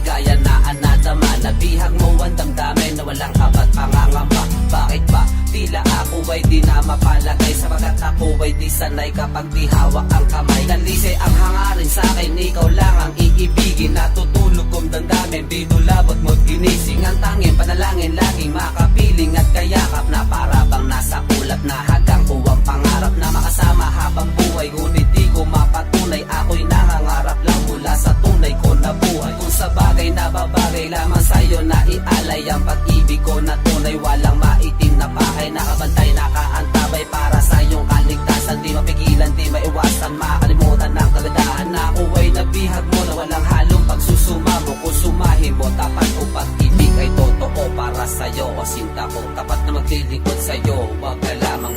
maligaya na anadama Nabihag mo ang damdamin na walang kapat pangangamba Bakit ba? Tila ako ay di na mapalagay Sabagat ako ay di sanay kapag di hawak ang kamay. Nalise ang hangarin sa akin, ikaw lang ang iibigin. Natutulog kong ko na tunay, walang maitim na pakay Nakabantay, nakaantabay para sa iyong kaligtasan. Di mapigilan, di maiwasan, makakalimutan ang kagandahan Na ako ay nabihag mo na walang halong pagsusumamo Kung sumahin mo, tapat o pag-ibig ay totoo para sa'yo. O sinta ko, tapat na maglilingkod sa'yo. Huwag ka lamang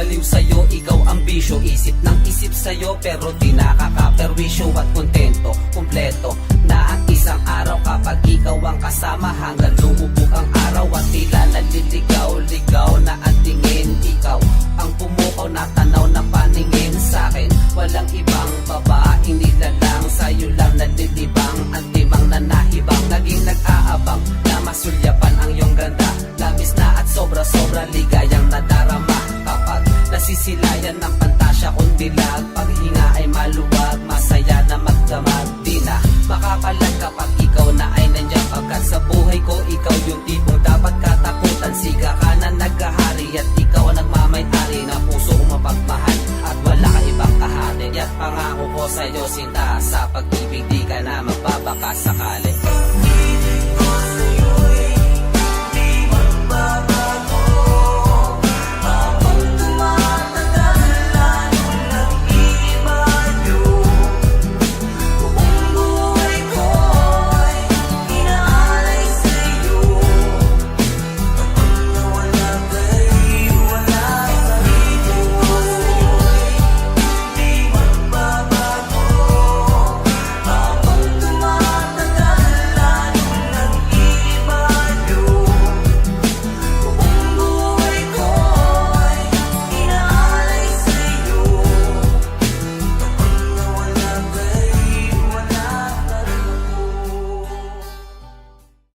Baliw sa'yo, ikaw ang bisyo. Isip ng isip sa'yo, pero di nakakaperwisyo at kontento. Kompleto na ang isang araw kapag ikaw ang kasama hanggang lumubog ang araw at tila naliligaw, ligaw na ang tingin. Ikaw ang pumukaw na tanaw na paningin sa'kin. Walang ibang babaeng nilalang sa'yo lang nalilibang. Ang timang na nahibang, naging nag-aabang na masulyapan ang iyong ganda. Labis na at sobra-sobra ligayang nadarama silayan ng pantasya kundi lag Paghinga ay maluwag, masaya na magdamag. Di na makapalag kapag ikaw na ay nandiyan Pagkat sa buhay ko, ikaw yung tipong dapat katakutan Siga ka na nagkahari at ikaw ang nagmamayari Ng puso kong mapagmahal. At wala ka ibang kahari At pangako ko sa'yo sinta sa pag-ibig. Di ka na magbabaka sakali.